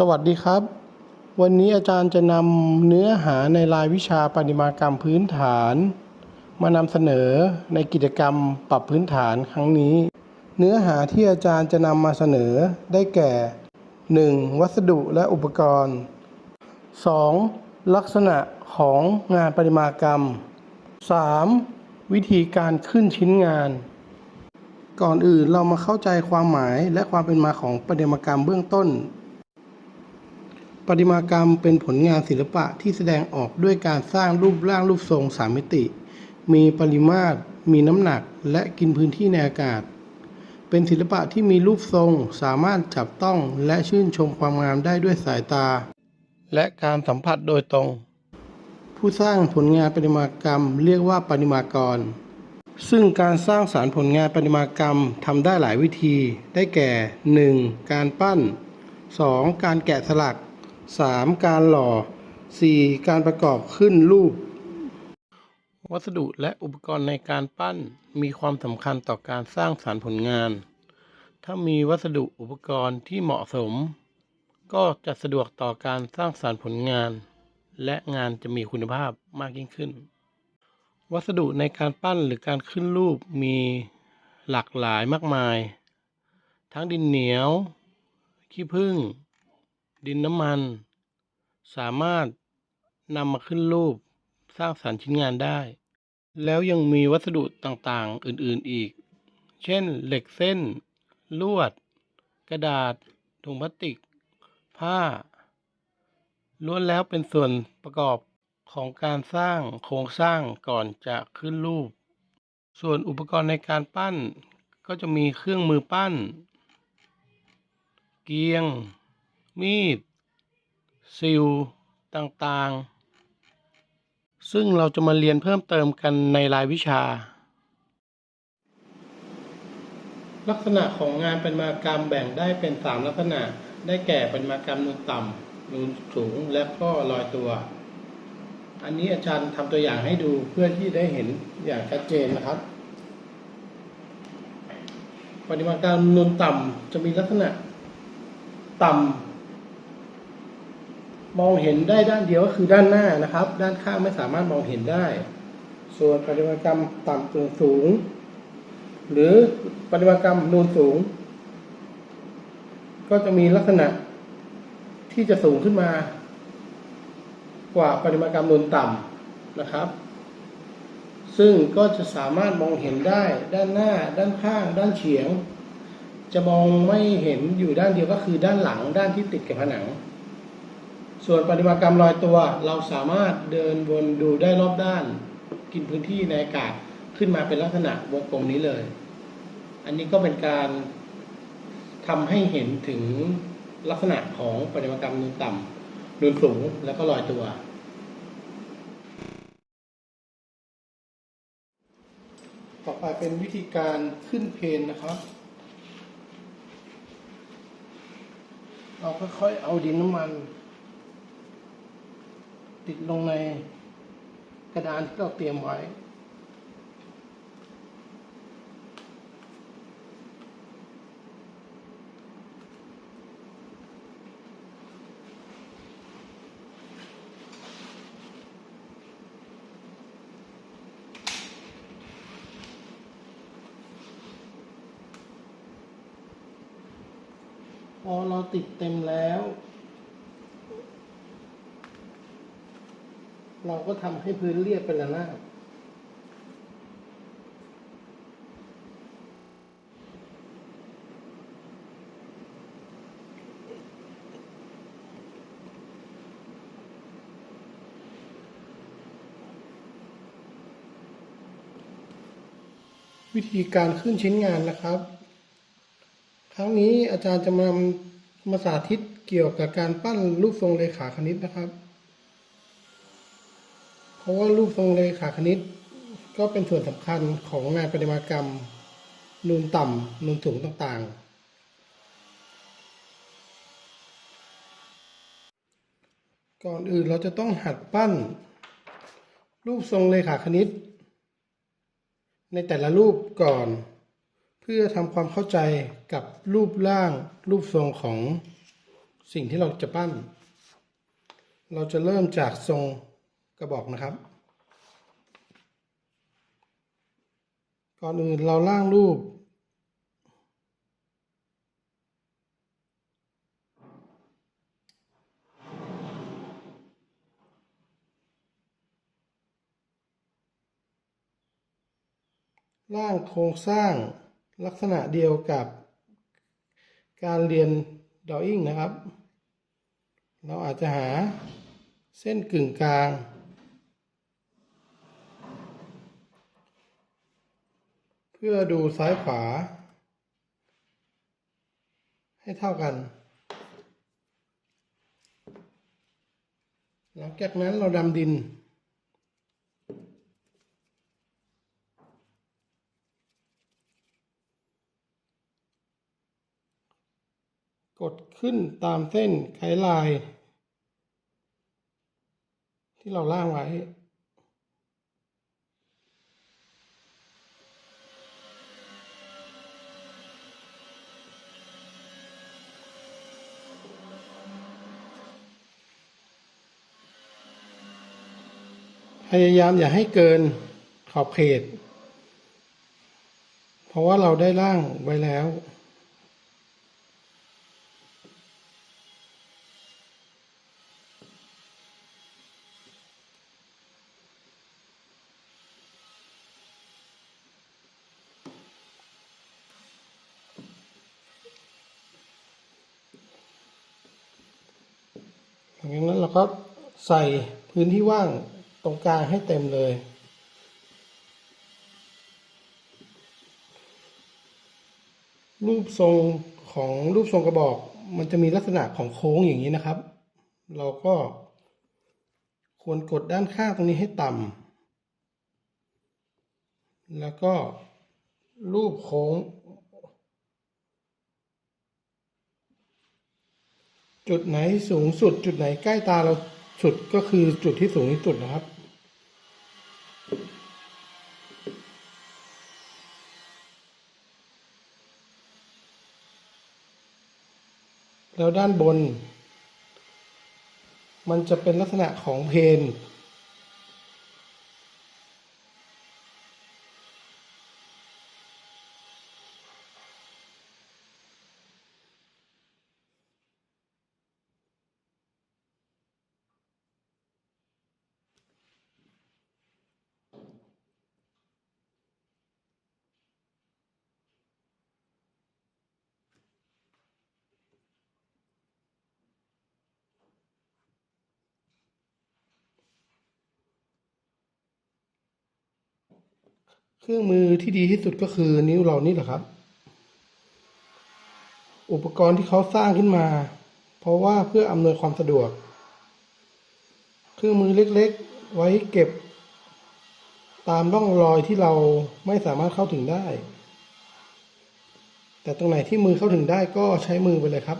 สวัสดีครับ วันนี้อาจารย์จะนำเนื้อหาในรายวิชาปริมากรรมพื้นฐาน มานำเสนอในกิจกรรมปรับพื้นฐานครั้งนี้ เนื้อหาที่อาจารย์จะนำมาเสนอได้แก่ 1. วัสดุและอุปกรณ์ 2. ลักษณะของงานปริมากรรม 3. วิธีการขึ้นชิ้นงาน ก่อนอื่นเรามาเข้าใจความหมายและความเป็นมาของปริมากรรมเบื้องต้น ประติมากรรมเป็นผลงานศิลปะที่แสดงออกด้วยการสร้างรูปร่างรูปทรงสามมิติ มีปริมาตร มีน้ำหนัก และกินพื้นที่ในอากาศ เป็นศิลปะที่มีรูปทรง สามารถจับต้องและชื่นชมความงามได้ด้วยสายตา และการสัมผัสโดยตรง ผู้สร้างผลงานประติมากรรมเรียกว่าประติมากร ซึ่งการสร้างสารรค์ผลงานประติมากรรมทำได้หลายวิธี ได้แก่ 1. การปั้น 2. การแกะสลัก 3. การหล่อ 4. การประกอบขึ้นรูป วัสดุและอุปกรณ์ในการปั้นมีความสำคัญต่อการสร้างสารรค์ผลงาน ถ้ามีวัสดุอุปกรณ์ที่เหมาะสม ก็จะสะดวกต่อการสร้างสารรค์ผลงาน และงานจะมีคุณภาพมากยิ่งขึ้น วัสดุในการปั้นหรือการขึ้นรูปมีหลากหลายมากมาย ทั้งดินเหนียว ขี้ผึ้ง ดินน้ำมัน สามารถนำมาขึ้นรูปสร้างสรรค์ชิ้นงานได้ แล้วยังมีวัสดุต่างๆ อื่นๆอีก เช่น เหล็กเส้น ลวด กระดาษ ถุงพลาสติก ผ้า ล้วนแล้วเป็นส่วนประกอบของการสร้างโครงสร้างก่อนจะขึ้นรูป ส่วนอุปกรณ์ในการปั้น ก็จะมีเครื่องมือปั้น เกียง มีด ซิลต่างๆ ซึ่งเราจะมาเรียนเพิ่มเติมกันในรายวิชา ลักษณะของงานประติมากรรมแบ่งได้เป็น 3 ลักษณะ ได้แก่ประติมากรรมนูนต่ำนูนสูงและก็ลอยตัว อันนี้อาจารย์ทำตัวอย่างให้ดูเพื่อที่ได้เห็นอย่างชัดเจนนะครับปฏิมากรรมนูนต่ำจะมีลักษณะต่ำ มองเห็นได้ด้านเดียวก็คือด้านหน้านะครับ ด้านข้างไม่สามารถมองเห็นได้ ส่วนปฏิมากรรมต่ำสูงสูง หรือปฏิมากรรมนูนสูง ก็จะมีลักษณะที่จะสูงขึ้นมา กว่าปฏิมากรรมนูนต่ำนะครับ ซึ่งก็จะสามารถมองเห็นได้ด้านหน้า ด้านข้าง ด้านเฉียง จะมองไม่เห็นอยู่ด้านเดียวก็คือด้านหลังด้านที่ติดกับผนัง ส่วนปฏิมากรรมลอยตัว เราสามารถเดินวนดูได้รอบด้าน กินพื้นที่ในอากาศขึ้นมาเป็นลักษณะวงกลมนี้เลย อันนี้ก็เป็นการทำให้เห็นถึงลักษณะของปฏิมากรรมนูนต่ำนูนสูงแล้วก็ลอยตัว ต่อไปเป็นวิธีการขึ้นเพนนะครับ เราค่อยๆเอาดินน้ำมัน ติดลงในกระดานที่เราเตรียมไว้ พอเราติดเต็มแล้ว เราก็ทำให้พื้นเรียบเป็นระนาบวิธีการขึ้นชิ้นงานนะครับ ครั้งนี้อาจารย์จะมามาสาธิตเกี่ยวกับการปั้นรูปทรงเลขาคณิตนะครับ ราะว่ารูปทรงเลขาคณิต ก็เป็นส่วนสำคัญของงานประติมากรรม นูนต่ำนูนสูงต่างๆ ก่อนอื่นเราจะต้องหัดปั้น รูปทรงเลขาคณิต ในแต่ละรูปก่อน เพื่อทำความเข้าใจกับรูปร่างรูปทรงของสิ่งที่เราจะปั้น เราจะเริ่มจากทรง กระบอกนะครับ ก่อนอื่นเราล่างรูปร่างโครงสร้างลักษณะเดียวกับการเรียนดออิ่งนะครับ เราอาจจะหาเส้นกึ่งกลาง พื่อดูซ้ายขวา ให้เท่ากัน หลังจากนั้นเราดำดิน กดขึ้นตามเส้นไกด์ไลน์ที่เราล่างไว้ พยายามอย่าให้เกินขอบเขต เพราะว่าเราได้ร่างไว้แล้ว หลังจากนั้นเราก็ใส่พื้นที่ว่าง ตรงกลางให้เต็มเลย รูปทรงของรูปทรงกระบอก มันจะมีลักษณะของโค้งอย่างนี้นะครับ เราก็ควรกดด้านข้างตรงนี้ให้ต่ำแล้วก็รูปโค้ง จุดไหนสูงสุด จุดไหนใกล้ตาเราสุดก็คือจุดที่สูงที่สุดนะครับ แล้วด้านบน มันจะเป็นลักษณะของเพน เครื่องมือที่ดีที่สุดก็คือนิ้วเรานี่แหละครับ อุปกรณ์ที่เขาสร้างขึ้นมา เพราะว่าเพื่ออำนวยความสะดวก เครื่องมือเล็กๆ ไว้เก็บ ตามร่องรอยที่เราไม่สามารถเข้าถึงได้ แต่ตรงไหนที่มือเข้าถึงได้ก็ใช้มือไปเลยครับ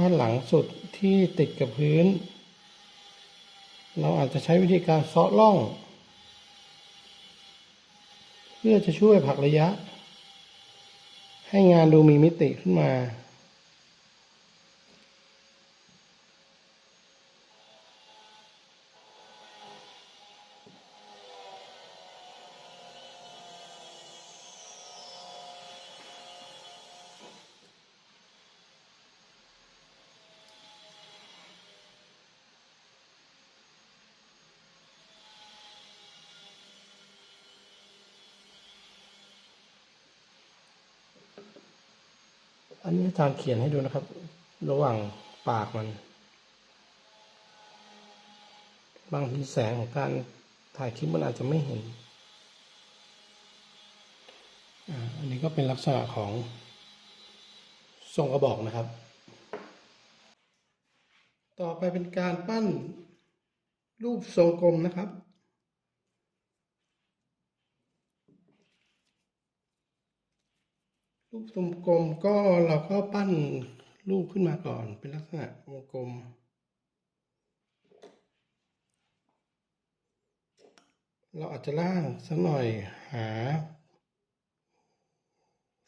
ด้านหลังสุดที่ติดกับพื้น เราอาจจะใช้วิธีการเซาะล่อง เพื่อจะช่วยผลักระยะ ให้งานดูมีมิติขึ้นมา อันนี้อาจารย์เขียนให้ดูนะครับ ระหว่างปากมัน บางทีแสงของการถ่ายคลิปมันอาจจะไม่เห็น อันนี้ก็เป็นลักษณะของทรงกระบอกนะครับ ต่อไปเป็นการปั้นรูปทรงกลมนะครับ รูปทรงกลมก็เราก็ปั้นรูปขึ้นมาก่อนเป็นลักษณะวงกลม เราอาจจะล่างสักหน่อยหา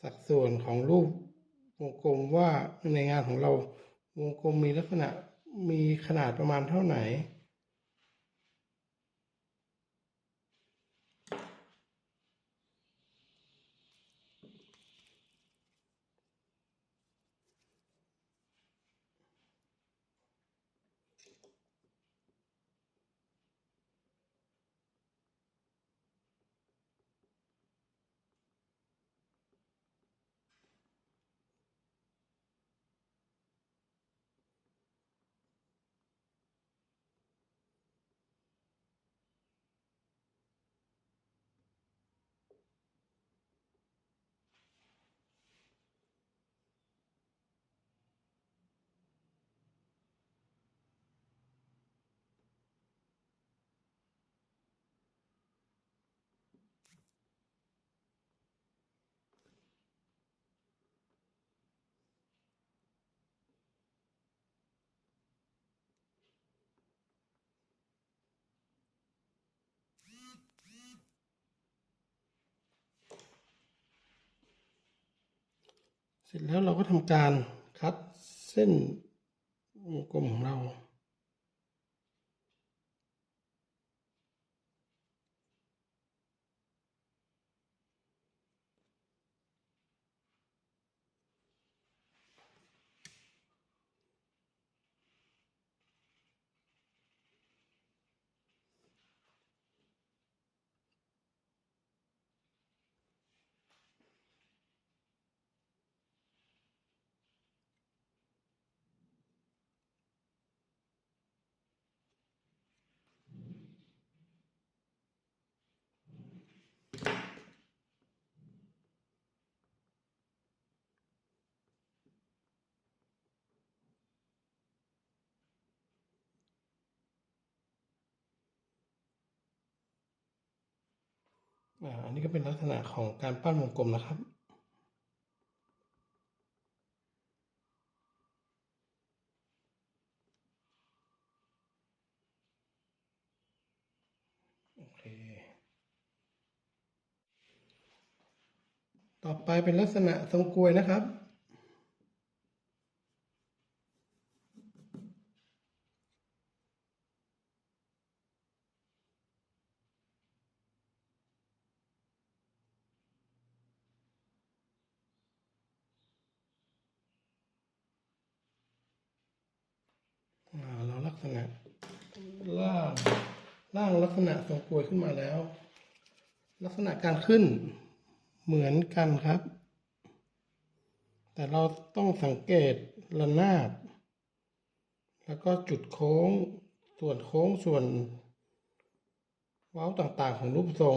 สัดส่วนของรูปวงกลมว่าในงานของเราวงกลมมีลักษณะมีขนาดประมาณเท่าไหร่ เสร็จแล้วเราก็ทำการคัดเส้นวงกลมของเรา อันนี้ก็เป็นลักษณะของการปั้นวงกลมนะครับโอเคต่อไปเป็นลักษณะทรงกลวยนะครับ อ่าเราลักษณะล่างล่ กษณะทรงกลวยขึ้นมาแล้ว ลักษณะการขึ้นเหมือนกันครับ แต่เราต้องสังเกตระนาบ แล้วก็จุดโค้งส่วนโค้งส่วน เว้าต่างๆของรูปทรง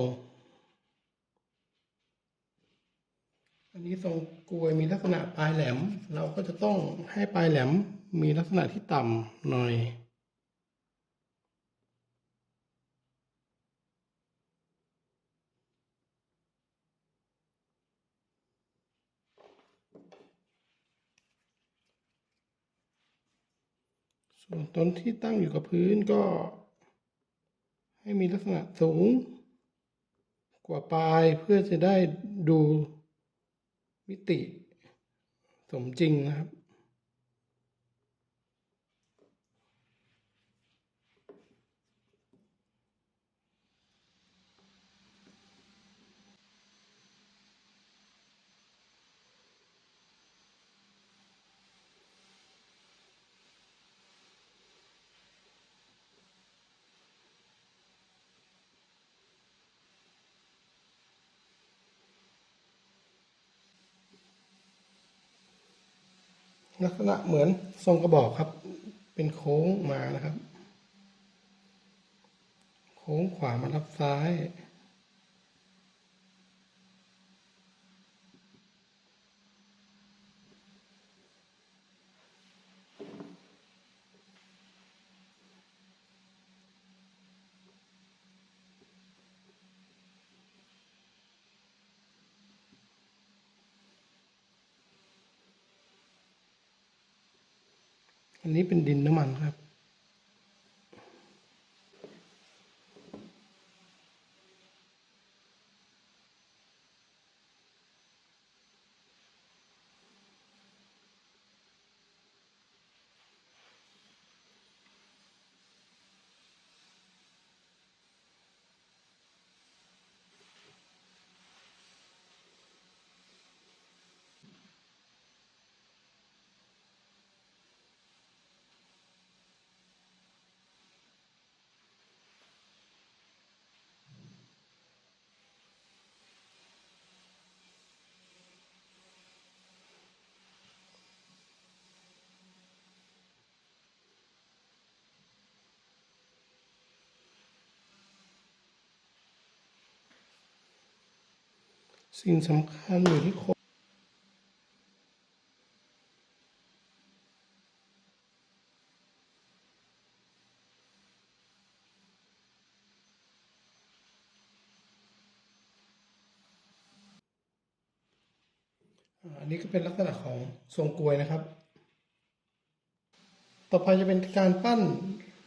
อันนี้ทรงกลวยมีลักษณะปลายแหลม เราก็จะต้องให้ปลายแหลมมีลักษณะที่ต่ำหน่อย ส่วนต้นที่ตั้งอยู่กับพื้นก็ ให้มีลักษณะสูง กว่าปลายเพื่อจะได้ดูมิติสมจริงนะครับ ลักษณะเหมือนทรงกระบอกครับ เป็นโค้งมานะครับ โค้งขวามาทับซ้าย อันนี้เป็นดินน้ำมันครับ สิ่งสำคัญอยู่ที่ครงอ่าอันนี้ก็เป็นลักษณะของทรงกลวยนะครับ ต่อไปจะเป็นการปั้น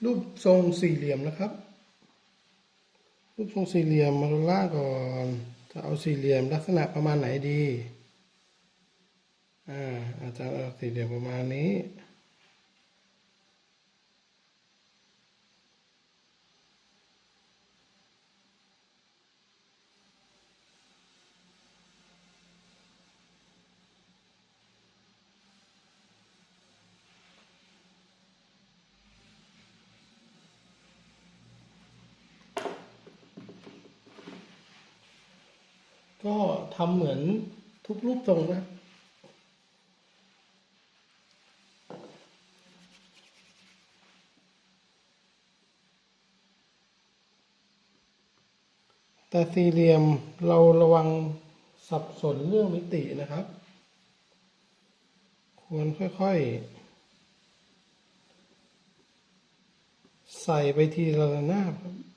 รูปทรงสี่เหลี่ยมนะครับ รูปทรงสี่เหลี่ยมมาลงล่างก่อน จะเอาสี่เหลี่ยมลักษณะประมาณไหนดี อ่าอาจารย์เอาสี่เหลี่ยมประมาณนี้ ก็ ทำเหมือนทุกรูปทรงนะแต่สี่เหลี่ยมเราระวังสับสนเรื่องมิตินะครับ ควรค่อยๆ ใส่ไปทีละระนาบครับ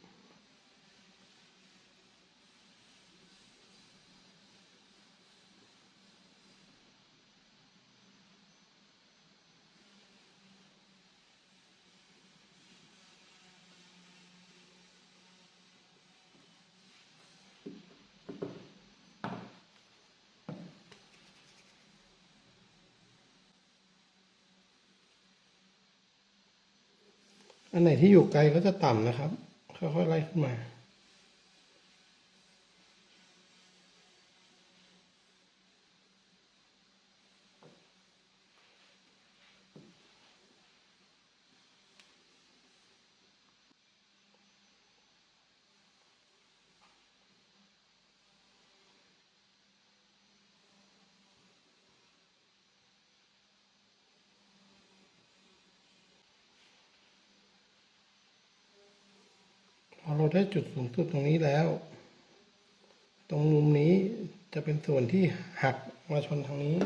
อันไหนที่อยู่ไกลก็จะต่ำนะครับ ค่อยๆไล่ขึ้นมา ได้จุดสูงสุดตรงนี้แล้ว ตรงมุมนี้จะเป็นส่วนที่หักมาชนทางนี้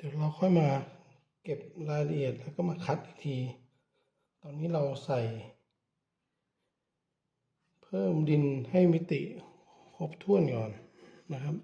เดี๋ยวเราค่อยมาเก็บรายละเอียดแล้วก็มาคัดอีกที ตอนนี้เราใส่ เพิ่มดินให้มิติครบถ้วนก่อนนะครับ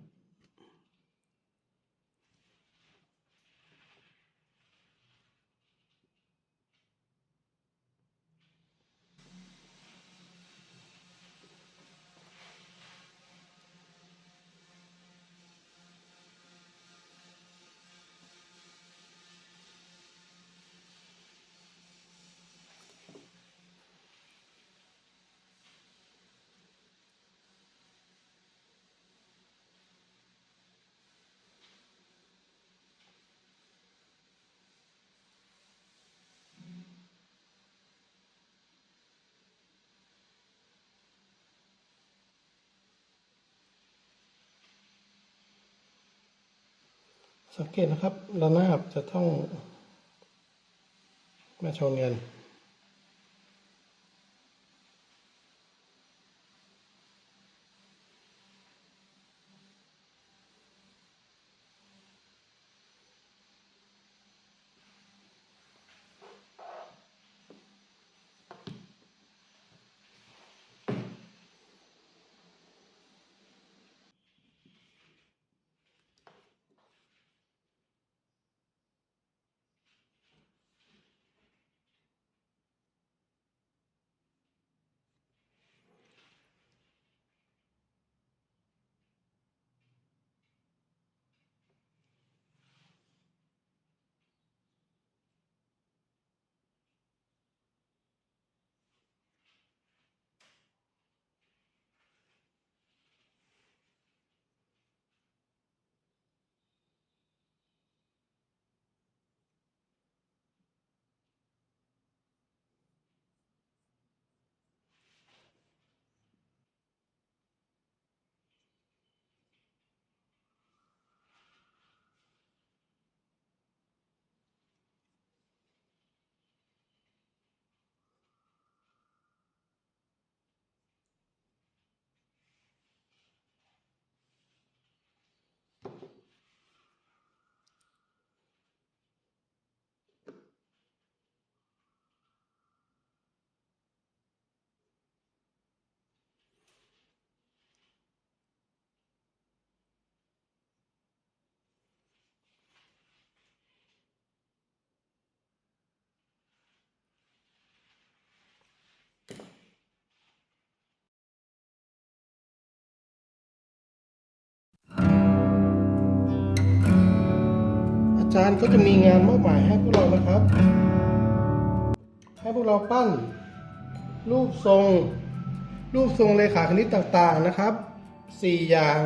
สังเกตนะครับระนาบจะต้องมาชนกัน จารย์ก็จะมีงานมอบหมายให้พวกเรานะครับ ให้พวกเราปั้น รูปทรง รูปทรงเลขาคณิตต่างๆนะครับสี่อย่าง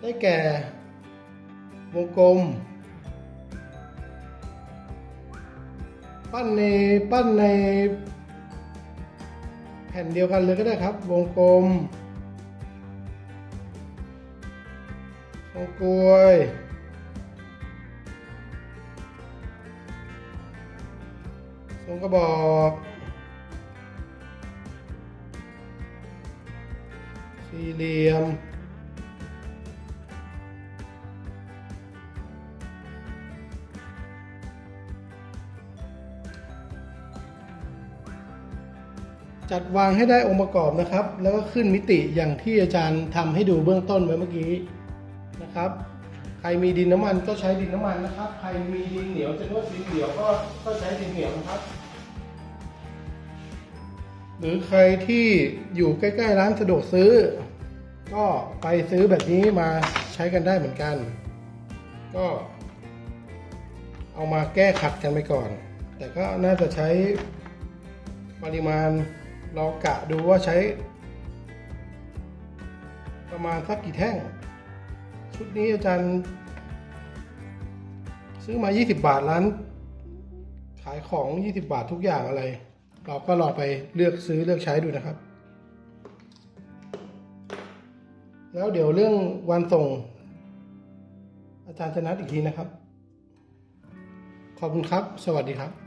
ได้แก่ วงกลม ปั้นในปั้นในแผ่นเดียวกันเลยก็ได้ครับ วงกลมวงกลวย งกระบอกสี่เหลี่ยม จัดวางให้ได้องค์ประกอบนะครับ แล้วก็ขึ้นมิติอย่างที่อาจารย์ทำให้ดูเบื้องต้นไว้เมื่อกี้นะครับใครมีดินน้ำมันก็ใช้ดินน้ำมันนะครับ ใครมีดินเหนียวจะนวดดินเหนียวก็ก็ใช้ดินเหนียวนะครับ รือใครที่อยู่ใกล้ๆร้านสะดวกซื้อ ก็ไปซื้อแบบนี้มาใช้กันได้เหมือนกัน ก็ เอามาแก้ขัดกันไปก่อน แต่ก็น่าจะใช้ปริมาณลองกะดูว่าใช้ ประมาณสักกี่แท่ง ชุดนี้อาจารย์ ซื้อมา 20 บาทร้าน ขายของ 20 บาททุกอย่างอะไร เราก็ลองไปเลือกซื้อเลือกใช้ดูนะครับ แล้วเดี๋ยวเรื่องวันส่ง อาจารย์จะนัดอีกทีนะครับ ขอบคุณครับ สวัสดีครับ